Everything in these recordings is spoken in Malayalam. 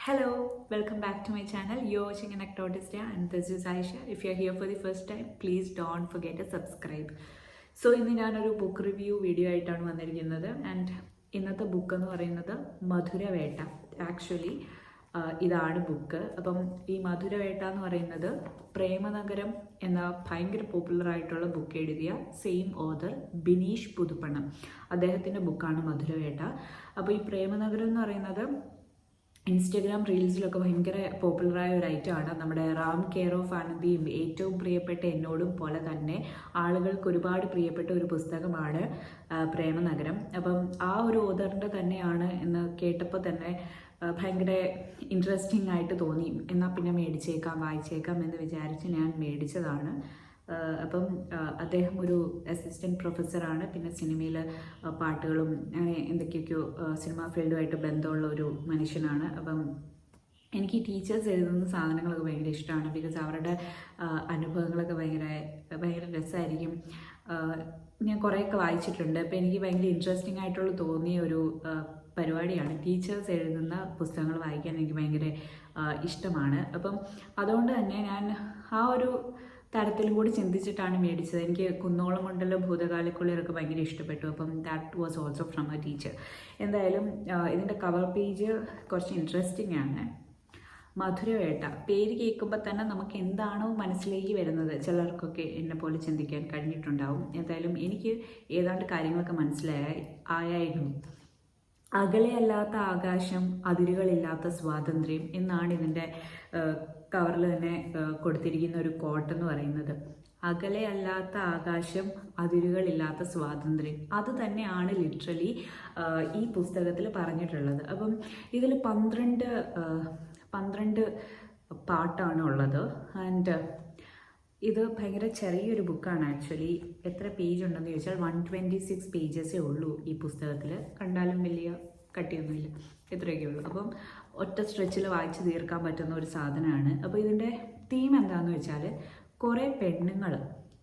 Hello, welcome back to my channel. You're watching an and and this is Aisha. If you're here for the first time, please don't forget to subscribe. So ഇന്ന് ഞാനൊരു ബുക്ക് റിവ്യൂ വീഡിയോ ആയിട്ടാണ് വന്നിരിക്കുന്നത് ആൻഡ് ഇന്നത്തെ ബുക്ക് എന്ന് പറയുന്നത് മധുരവേട്ട ആക്ച്വലി ഇതാണ് ബുക്ക് അപ്പം ഈ മധുരവേട്ട എന്ന് പറയുന്നത് പ്രേമനഗരം എന്ന ഭയങ്കര പോപ്പുലർ ആയിട്ടുള്ള ബുക്ക് എഴുതിയ സെയിം ഓതർ ബിനീഷ് പുതുപ്പണം അദ്ദേഹത്തിന്റെ ബുക്കാണ് മധുരവേട്ട അപ്പോൾ ഈ പ്രേമനഗരം എന്ന് പറയുന്നത് ഇൻസ്റ്റഗ്രാം റീൽസിലൊക്കെ ഭയങ്കര പോപ്പുലറായ ഒരു ഐറ്റമാണ് നമ്മുടെ റാം കെയർ ഓഫ് ആനന്ദിയും ഏറ്റവും പ്രിയപ്പെട്ട എന്നോടും പോലെ തന്നെ ആളുകൾക്ക് ഒരുപാട് പ്രിയപ്പെട്ട ഒരു പുസ്തകമാണ് പ്രേമനഗരം. അപ്പം ആ ഒരു ഓതറിന്റെ തന്നെയാണ് എന്ന് കേട്ടപ്പോൾ തന്നെ ഭയങ്കര ഇൻട്രസ്റ്റിംഗ് ആയിട്ട് തോന്നി. എന്നാൽ പിന്നെ മേടിച്ചേക്കാം വായിച്ചേക്കാം എന്ന് വിചാരിച്ച് ഞാൻ മേടിച്ചതാണ്. അപ്പം അദ്ദേഹം ഒരു അസിസ്റ്റന്റ് പ്രൊഫസറാണ് പിന്നെ സിനിമയിൽ പാട്ടുകളും എന്തൊക്കെയൊക്കെയോ സിനിമാ ഫീൽഡുമായിട്ട് ബന്ധമുള്ള ഒരു മനുഷ്യനാണ്. അപ്പം എനിക്ക് ടീച്ചേഴ്സ് എഴുതുന്ന സാധനങ്ങളൊക്കെ ഭയങ്കര ഇഷ്ടമാണ്. ബിക്കോസ് അവരുടെ അനുഭവങ്ങളൊക്കെ ഭയങ്കര ഭയങ്കര രസമായിരിക്കും. ഞാൻ കുറേയൊക്കെ വായിച്ചിട്ടുണ്ട്. അപ്പോൾ എനിക്ക് ഭയങ്കര ഇൻട്രസ്റ്റിംഗ് ആയിട്ടുള്ള തോന്നിയ ഒരു പരിപാടിയാണ്. ടീച്ചേഴ്സ് എഴുതുന്ന പുസ്തകങ്ങൾ വായിക്കാൻ എനിക്ക് ഭയങ്കര ഇഷ്ടമാണ്. അപ്പം അതുകൊണ്ട് തന്നെ ഞാൻ ആ ഒരു തരത്തിലും കൂടി ചിന്തിച്ചിട്ടാണ് മേടിച്ചത്. എനിക്ക് കുന്നോളം കൊണ്ടുള്ള ഭൂതകാലക്കുള്ളിലൊക്കെ ഭയങ്കര ഇഷ്ടപ്പെട്ടു. അപ്പം that was also from a teacher എന്തായാലും ഇതിന്റെ കവർ പേജ് കുറച്ച് ഇൻട്രസ്റ്റിംഗ് ആണ്. മധുരവേട്ട പേര് കേൾക്കുമ്പോൾ തന്നെ നമുക്ക് എന്താണോ മനസ്സിലേക്ക് വരുന്നത്. ചിലർക്കൊക്കെ എന്നെ പോലെ ചിന്തിക്കാൻ കഴിഞ്ഞിട്ടുണ്ടാവും. എന്തായാലും എനിക്ക് ഏതാണ്ട് കാര്യങ്ങളൊക്കെ മനസ്സിലായി ആയായിരുന്നു അകലെയല്ലാത്ത ആകാശം അതിരുകളില്ലാത്ത സ്വാതന്ത്ര്യം എന്നാണ് ഇതിന്റെ കവറിൽ തന്നെ കൊടുത്തിരിക്കുന്ന ഒരു കോട്ട് എന്ന് പറയുന്നത്. അകലെയല്ലാത്ത ആകാശം അതിരുകളില്ലാത്ത സ്വാതന്ത്ര്യം. അത് തന്നെയാണ് ലിറ്ററലി ഈ പുസ്തകത്തിൽ പറഞ്ഞിട്ടുള്ളത്. അപ്പം ഇതിൽ പന്ത്രണ്ട് പന്ത്രണ്ട് പാട്ടാണ് ഉള്ളത്. ആൻഡ് ഇത് ഭയങ്കര ചെറിയൊരു ബുക്കാണ് ആക്ച്വലി എത്ര പേജ് ഉണ്ടെന്ന് ചോദിച്ചാൽ വൺ ട്വന്റി സിക്സ് പേജസേ ഉള്ളൂ ഈ പുസ്തകത്തിൽ കണ്ടാലും വലിയ കട്ടിയൊന്നുമില്ല. ഇത്രയൊക്കെ ഉള്ളൂ. അപ്പം ഒറ്റ സ്ട്രെച്ചിൽ വായിച്ച് തീർക്കാൻ പറ്റുന്ന ഒരു സാധനമാണ്. അപ്പോൾ ഇതിന്റെ തീം എന്താണെന്ന് വെച്ചാൽ കുറേ പെണ്ണുങ്ങൾ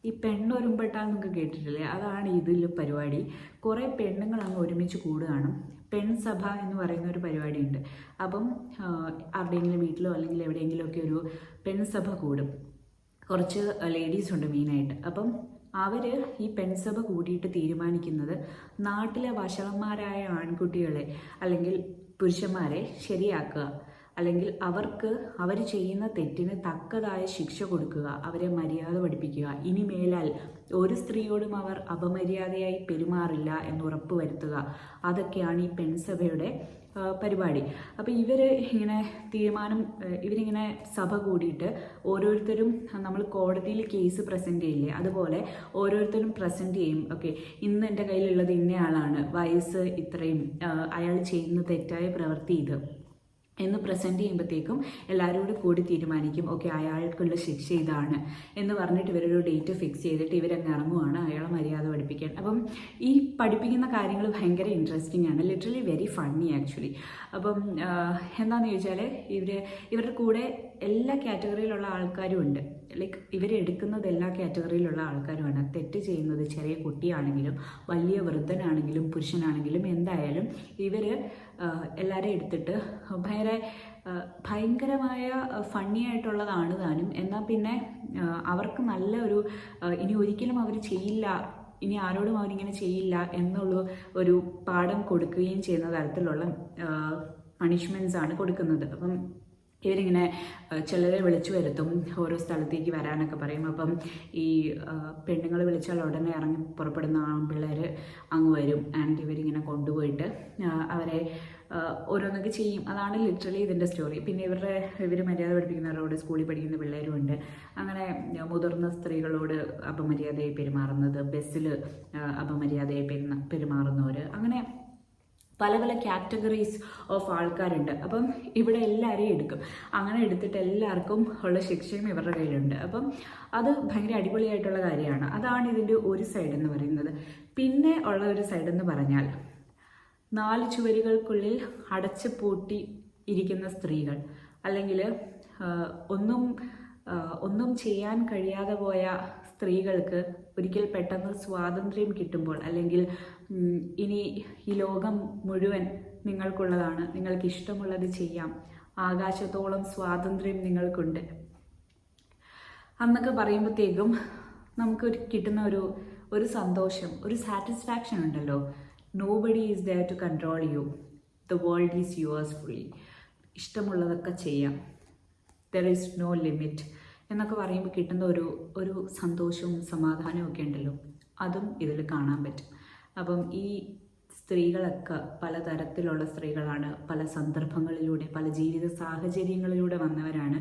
ഈ പെണ്ണൊരുമ്പെട്ടാൽ നിങ്ങൾക്ക് കേട്ടിട്ടില്ലേ? അതാണ് ഇതിൽ പരിപാടി. കുറേ പെണ്ണുങ്ങൾ അങ്ങ് ഒരുമിച്ച് കൂടുകയാണ്. പെൺസഭ എന്ന് പറയുന്ന ഒരു പരിപാടിയുണ്ട്. അപ്പം ആരുടെയെങ്കിലും വീട്ടിലോ അല്ലെങ്കിൽ എവിടെയെങ്കിലുമൊക്കെ ഒരു പെൺസഭ കൂടും. കുറച്ച് ലേഡീസ് ഉണ്ട് മെയിനായിട്ട് അപ്പം അവർ ഈ പെൺസഭ കൂടിയിട്ട് തീരുമാനിക്കുന്നത് നാട്ടിലെ വഷളന്മാരായ ആൺകുട്ടികളെ അല്ലെങ്കിൽ പുരുഷന്മാരെ ശരിയാക്കുക. അല്ലെങ്കിൽ അവർക്ക് അവർ ചെയ്യുന്ന തെറ്റിന് തക്കതായ ശിക്ഷ കൊടുക്കുക അവരെ മര്യാദ പഠിപ്പിക്കുക. ഇനി മേലാൽ ഒരു സ്ത്രീയോടും അവർ അപമര്യാദയായി പെരുമാറില്ല എന്ന് ഉറപ്പ് വരുത്തുക. അതൊക്കെയാണ് ഈ പെൺസഭയുടെ പരിപാടി. അപ്പോൾ ഇവർ ഇങ്ങനെ തീരുമാനം ഇവരിങ്ങനെ സഭ കൂടിയിട്ട് ഓരോരുത്തരും നമ്മൾ കോടതിയിൽ കേസ് പ്രസന്റ് ചെയ്യില്ലേ അതുപോലെ ഓരോരുത്തരും പ്രസന്റ് ചെയ്യും. ഓക്കെ ഇന്ന് എന്റെ കയ്യിലുള്ളത് ഇന്നയാളാണ് വയസ്സ് ഇത്രയും അയാൾ ചെയ്യുന്ന തെറ്റായ പ്രവൃത്തി ഇത്. എന്ന് പ്രസന്റ് ചെയ്യുമ്പോഴത്തേക്കും എല്ലാവരും കൂടി തീരുമാനിക്കും ഓക്കെ അയാൾക്കുള്ള ശിക്ഷ ഇതാണ് എന്ന് പറഞ്ഞിട്ട് ഇവരൊരു ഡേറ്റ് ഫിക്സ് ചെയ്തിട്ട് ഇവരങ്ങ് ഇറങ്ങുവാണ് അയാളെ മര്യാദ പഠിപ്പിക്കാൻ. അപ്പം ഈ പഠിപ്പിക്കുന്ന കാര്യങ്ങൾ ഭയങ്കര ഇൻട്രസ്റ്റിംഗ് ആണ്. ലിറ്ററലി വെരി ഫണ്ണി ആക്ച്വലി അപ്പം എന്താണെന്ന് ചോദിച്ചാൽ ഇവർ ഇവരുടെ കൂടെ എല്ലാ കാറ്റഗറിയിലുള്ള ആൾക്കാരും ഉണ്ട്. ലൈക്ക് ഇവരെടുക്കുന്നത് എല്ലാ കാറ്റഗറിയിലുള്ള ആൾക്കാരുമാണ്. തെറ്റ് ചെയ്യുന്നത് ചെറിയ കുട്ടിയാണെങ്കിലും വലിയ വൃദ്ധനാണെങ്കിലും പുരുഷനാണെങ്കിലും എന്തായാലും ഇവർ എല്ലാവരെയും എടുത്തിട്ട് ഭയങ്കര ഭയങ്കരമായ ഫണ്ണി ആയിട്ടുള്ളതാണ് താനും. എന്നാൽ പിന്നെ അവർക്ക് നല്ല ഒരു ഇനി ഒരിക്കലും അവർ ചെയ്യില്ല. ഇനി ആരോടും അവരിങ്ങനെ ചെയ്യില്ല എന്നുള്ള ഒരു പാഠം കൊടുക്കുകയും ചെയ്യുന്ന തരത്തിലുള്ള പണിഷ്മെന്റ്സ് ആണ് കൊടുക്കുന്നത്. അപ്പം ഇവരിങ്ങനെ ചിലരെ വിളിച്ചു വരുത്തും ഓരോ സ്ഥലത്തേക്ക് വരാനൊക്കെ പറയും. അപ്പം ഈ പെണ്ണുങ്ങൾ വിളിച്ചാൽ ഉടനെ ഇറങ്ങി പുറപ്പെടുന്ന ആൺപിള്ളേർ അങ്ങ് വരും. ആൻഡ് ഇവരിങ്ങനെ കൊണ്ടുപോയിട്ട് അവരെ ഓരോന്നൊക്കെ ചെയ്യും. അതാണ് ലിറ്ററലി ഇതിന്റെ സ്റ്റോറി പിന്നെ ഇവരുടെ ഇവർ മര്യാദ പഠിപ്പിക്കുന്നവരോട് സ്കൂളിൽ പഠിക്കുന്ന പിള്ളേരുമുണ്ട് അങ്ങനെ മുതിർന്ന സ്ത്രീകളോട് അപമര്യാദയായി പെരുമാറുന്നത് ബസ്സിൽ അപമര്യാദയായി പെരുമാറുന്നവർ അങ്ങനെ പല പല കാറ്റഗറീസ് ഓഫ് ആൾക്കാരുണ്ട്. അപ്പം ഇവിടെ എല്ലാവരെയും എടുക്കും. അങ്ങനെ എടുത്തിട്ട് എല്ലാവർക്കും ഉള്ള ശിക്ഷയും ഇവരുടെ കയ്യിലുണ്ട്. അപ്പം അത് ഭയങ്കര അടിപൊളിയായിട്ടുള്ള കാര്യമാണ്. അതാണ് ഇതിന്റെ ഒരു സൈഡ് എന്ന് പറയുന്നത്. പിന്നെ ഉള്ള ഒരു സൈഡ് എന്ന് പറഞ്ഞാൽ നാല് ചുവരുകൾക്കുള്ളിൽ അടച്ചു പൂട്ടി ഇരിക്കുന്ന സ്ത്രീകൾ. അല്ലെങ്കിൽ ഒന്നും ഒന്നും ചെയ്യാൻ കഴിയാതെ പോയ സ്ത്രീകൾക്ക് ഒരിക്കൽ പെട്ടെന്ന് സ്വാതന്ത്ര്യം കിട്ടുമ്പോൾ അല്ലെങ്കിൽ ഇനി ഈ ലോകം മുഴുവൻ നിങ്ങൾക്കുള്ളതാണ് നിങ്ങൾക്ക് ഇഷ്ടമുള്ളത് ചെയ്യാം. ആകാശത്തോളം സ്വാതന്ത്ര്യം നിങ്ങൾക്കുണ്ട്. അന്നൊക്കെ പറയുമ്പോഴത്തേക്കും നമുക്കൊരു കിട്ടുന്ന ഒരു ഒരു സന്തോഷം ഒരു സാറ്റിസ്ഫാക്ഷൻ ഉണ്ടല്ലോ. Nobody is there to control you the world is yours fully ഇഷ്ടമുള്ളതൊക്കെ ചെയ്യാം. ദർ ഈസ് നോ ലിമിറ്റ് എന്നൊക്കെ പറയുമ്പോൾ കിട്ടുന്ന ഒരു ഒരു സന്തോഷവും സമാധാനവും ഒക്കെ ഉണ്ടല്ലോ. അതും ഇതിൽ കാണാൻ പറ്റും. അപ്പം ഈ സ്ത്രീകളൊക്കെ പലതരത്തിലുള്ള സ്ത്രീകളാണ് പല സന്ദർഭങ്ങളിലൂടെ പല ജീവിത സാഹചര്യങ്ങളിലൂടെ വന്നവരാണ്.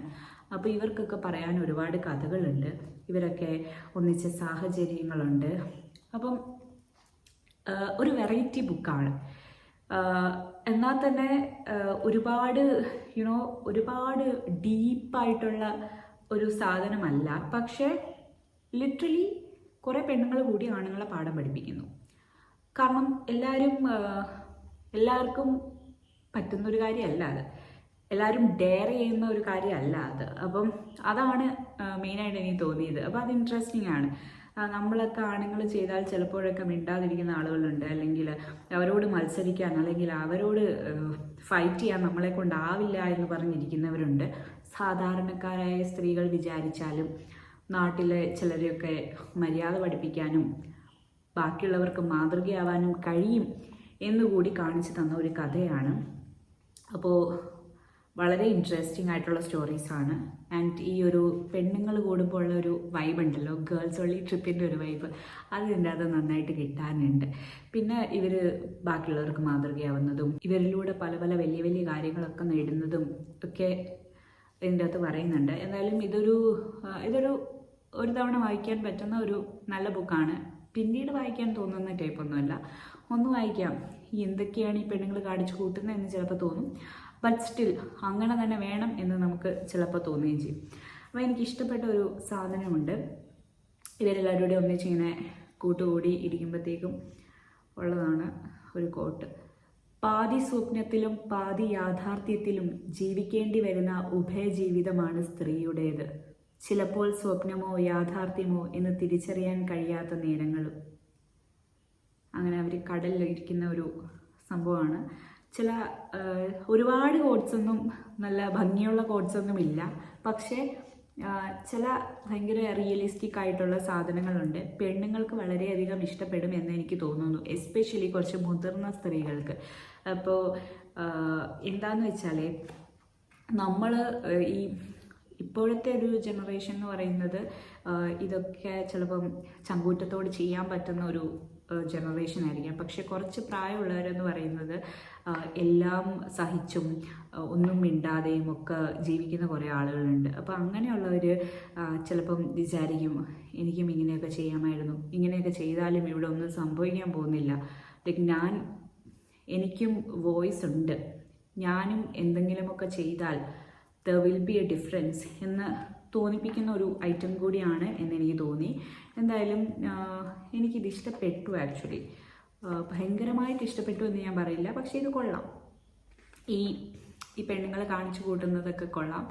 അപ്പോൾ ഇവർക്കൊക്കെ പറയാൻ ഒരുപാട് കഥകളുണ്ട്. ഇവരൊക്കെ ഒന്നിച്ച സാഹചര്യങ്ങളുണ്ട്. അപ്പം ഒരു വെറൈറ്റി ബുക്കാണ്. എന്നാൽ തന്നെ ഒരുപാട് യുനോ ഒരുപാട് ഡീപ്പായിട്ടുള്ള ഒരു സാധനമല്ല. പക്ഷേ ലിറ്ററലി കുറേ പെണ്ണുങ്ങൾ കൂടി ആണുങ്ങളെ പാഠം പഠിപ്പിക്കുന്നു. കാരണം എല്ലാവരും എല്ലാവർക്കും പറ്റുന്നൊരു കാര്യമല്ല അത്. എല്ലാവരും ഡെയർ ചെയ്യുന്ന ഒരു കാര്യമല്ല അത്. അപ്പം അതാണ് മെയിനായിട്ട് എനിക്ക് തോന്നിയത്. അപ്പോൾ അത് ഇൻട്രസ്റ്റിംഗ് ആണ്. നമ്മളൊക്കെ ആണുങ്ങൾ ചെയ്താൽ ചിലപ്പോഴൊക്കെ മിണ്ടാതിരിക്കുന്ന ആളുകളുണ്ട്. അല്ലെങ്കിൽ അവരോട് മത്സരിക്കാൻ അല്ലെങ്കിൽ അവരോട് ഫൈറ്റ് ചെയ്യാൻ നമ്മളെ കൊണ്ടാവില്ല എന്ന് പറഞ്ഞിരിക്കുന്നവരുണ്ട്. സാധാരണക്കാരായ സ്ത്രീകൾ വിചാരിച്ചാലും നാട്ടിലെ ചിലരെയൊക്കെ മര്യാദ പഠിപ്പിക്കാനും ബാക്കിയുള്ളവർക്ക് മാതൃകയാവാനും കഴിയും എന്നുകൂടി കാണിച്ചു തന്ന ഒരു കഥയാണ്. അപ്പോൾ വളരെ ഇൻട്രസ്റ്റിംഗ് ആയിട്ടുള്ള സ്റ്റോറീസാണ് ആൻഡ് ഈ ഒരു പെണ്ണുങ്ങൾ കൂടുമ്പോൾ ഉള്ള ഒരു വൈബ് ഉണ്ടല്ലോ. ഗേൾസ് ഒള്ളി ട്രിപ്പിന്റെ ഒരു വൈബ് അതിന്റെ അത് നന്നായിട്ട് കിട്ടാനുണ്ട്. പിന്നെ ഇവർ ബാക്കിയുള്ളവർക്ക് മാതൃകയാവുന്നതും ഇവരിലൂടെ പല പല വലിയ വലിയ കാര്യങ്ങളൊക്കെ നേടുന്നതും ഒക്കെ ഇതിന്റെ അകത്ത് പറയുന്നുണ്ട്. എന്തായാലും ഇതൊരു ഇതൊരു ഒരു തവണ വായിക്കാൻ പറ്റുന്ന ഒരു നല്ല ബുക്കാണ്. പിന്നീട് വായിക്കാൻ തോന്നുന്ന ടൈപ്പൊന്നുമല്ല ഒന്ന് വായിക്കാം. എന്തൊക്കെയാണ് ഈ പെണ്ണുങ്ങൾ കാണിച്ചു കൂട്ടുന്നത് എന്ന് ചിലപ്പോൾ തോന്നും. ബട്ട് സ്റ്റിൽ അങ്ങനെ തന്നെ വേണം എന്ന് നമുക്ക് ചിലപ്പോൾ തോന്നുകയും ചെയ്യും. അപ്പോൾ എനിക്ക് ഇഷ്ടപ്പെട്ട ഒരു സാധനമുണ്ട്. ഇവരെല്ലാവരും കൂടി ഒന്നിച്ചിങ്ങനെ കൂട്ടുകൂടി ഇരിക്കുമ്പോഴത്തേക്കും ഉള്ളതാണ് ഒരു കോട്ട് പാതി സ്വപ്നത്തിലും പാതി യാഥാർത്ഥ്യത്തിലും ജീവിക്കേണ്ടി വരുന്ന ഉഭയജീവിതമാണ് സ്ത്രീയുടേത്. ചിലപ്പോൾ സ്വപ്നമോ യാഥാർത്ഥ്യമോ എന്ന് തിരിച്ചറിയാൻ കഴിയാത്ത നേരങ്ങളും. അങ്ങനെ അവർ കടലിൽ ഇരിക്കുന്ന ഒരു സംഭവമാണ്. ചില ഒരുപാട് കോഡ്സൊന്നും നല്ല ഭംഗിയുള്ള കോഡ്സൊന്നും ഇല്ല പക്ഷേ ചില ഭയങ്കര റിയലിസ്റ്റിക് ആയിട്ടുള്ള സാധനങ്ങളുണ്ട്. പെണ്ണുങ്ങൾക്ക് വളരെയധികം ഇഷ്ടപ്പെടും എന്ന് എനിക്ക് തോന്നുന്നു. എസ്പെഷ്യലി കുറച്ച് മുതിർന്ന സ്ത്രീകൾക്ക്. അപ്പോൾ എന്താന്ന് വെച്ചാൽ നമ്മൾ ഈ ഇപ്പോഴത്തെ ഒരു ജനറേഷൻ എന്ന് പറയുന്നത് ഇതൊക്കെ ചിലപ്പം ചങ്കൂറ്റത്തോട് ചെയ്യാൻ പറ്റുന്ന ഒരു ജനറേഷൻ ആയിരിക്കാം. പക്ഷെ കുറച്ച് പ്രായമുള്ളവരെന്ന് പറയുന്നത് എല്ലാം സഹിച്ചും ഒന്നും മിണ്ടാതെയും ഒക്കെ ജീവിക്കുന്ന കുറേ ആളുകളുണ്ട്. അപ്പോൾ അങ്ങനെയുള്ളവർ ചിലപ്പം വിചാരിക്കും എനിക്കും ഇങ്ങനെയൊക്കെ ചെയ്യാമായിരുന്നു. ഇങ്ങനെയൊക്കെ ചെയ്താലും ഇവിടെ ഒന്നും സംഭവിക്കാൻ പോകുന്നില്ല. ലൈക്ക് ഞാൻ എനിക്കും വോയിസ് ഉണ്ട്. ഞാനും എന്തെങ്കിലുമൊക്കെ ചെയ്താൽ there will be a difference എന്ന് തോന്നിപ്പിക്കുന്ന ഒരു ഐറ്റം കൂടിയാണ് എന്ന് എനിക്ക് തോന്നി. എന്തായാലും എനിക്കിത് ഇഷ്ടപ്പെട്ടു ആക്ച്വലി ഭയങ്കരമായിട്ട് ഇഷ്ടപ്പെട്ടു എന്ന് ഞാൻ പറയില്ല. പക്ഷേ ഇത് കൊള്ളാം. ഈ ഈ പെണ്ണുങ്ങൾ കാണിച്ചു കൂട്ടുന്നതൊക്കെ കൊള്ളാം.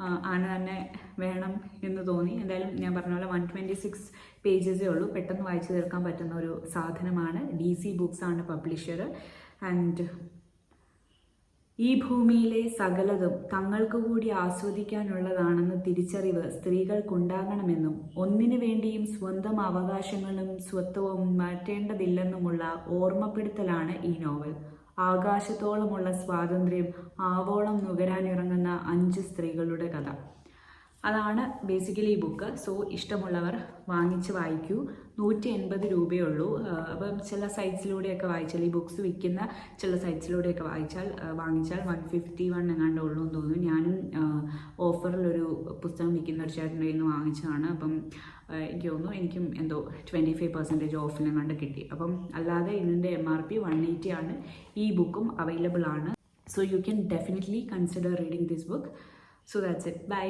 ആന തന്നെ വേണം എന്ന് തോന്നി. എന്തായാലും ഞാൻ പറഞ്ഞ പോലെ വൺ ട്വന്റി സിക്സ് പേജസേ ഉള്ളൂ. പെട്ടെന്ന് വായിച്ചു തീർക്കാൻ പറ്റുന്ന ഒരു സാധനമാണ്. ഡി സി ബുക്സ് ആണ് പബ്ലിഷർ ആൻഡ് ഈ ഭൂമിയിലെ സകലതും തങ്ങൾക്ക് കൂടി ആസ്വദിക്കാനുള്ളതാണെന്ന തിരിച്ചറിവ് സ്ത്രീകൾക്കുണ്ടാകണമെന്നും ഒന്നിനു വേണ്ടിയും സ്വന്തം അവകാശങ്ങളും സ്വത്വവും മാറ്റേണ്ടതില്ലെന്നുമുള്ള ഓർമ്മപ്പെടുത്തലാണ് ഈ നോവൽ. ആകാശത്തോളമുള്ള സ്വാതന്ത്ര്യം ആവോളം നുകരാനിറങ്ങുന്ന അഞ്ച് സ്ത്രീകളുടെ കഥ. അതാണ് ബേസിക്കലി ഈ ബുക്ക് സോ ഇഷ്ടമുള്ളവർ വാങ്ങിച്ച് വായിക്കൂ. നൂറ്റി എൺപത് രൂപയേ ഉള്ളൂ അപ്പം ചില സൈറ്റ്സിലൂടെയൊക്കെ വായിച്ചാൽ ഈ ബുക്സ് വിൽക്കുന്ന ചില സൈറ്റ്സിലൂടെയൊക്കെ വായിച്ചാൽ വാങ്ങിച്ചാൽ വൺ ഫിഫ്റ്റി വൺ എങ്ങാണ്ട് ഉള്ളൂ എന്ന് തോന്നുന്നു. ഞാനും ഓഫറിലൊരു പുസ്തകം വിൽക്കുന്ന ഒരു ചേട്ടന്റെ കയ്യിൽ നിന്ന് വാങ്ങിച്ചതാണ്. അപ്പം എനിക്ക് തോന്നുന്നു എനിക്കും എന്തോ ട്വന്റി ഫൈവ് പെർസെന്റേജ് ഓഫിനെങ്ങാണ്ട് കിട്ടി. അപ്പം അല്ലാതെ ഇതിന്റെ M R P one eighty ആണ്. ഈ ബുക്കും അവൈലബിൾ ആണ്. So you can definitely consider reading this book so that's it bye